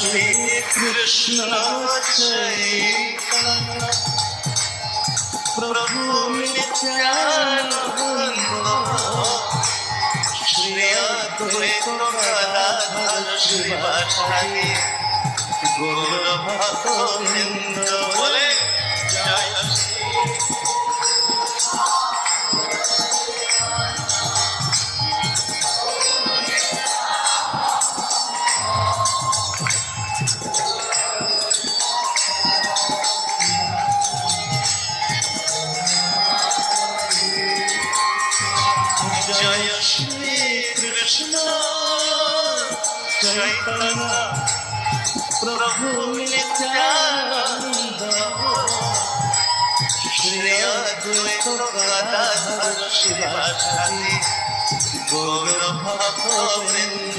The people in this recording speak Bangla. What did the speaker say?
শ্রী কৃষ্ণ চৈতন্য প্রভু নিত্যানন্দ শ্রী অদ্বৈত গদাধর শিবাসাদি গৌর ভক্ত বৃন্দ জয় শ্রী কৃষ্ণ। চৈতন্য প্রভু শ্রী অদ্বৈত গদাধর শিবাসাদি গৌর ভক্ত বৃন্দ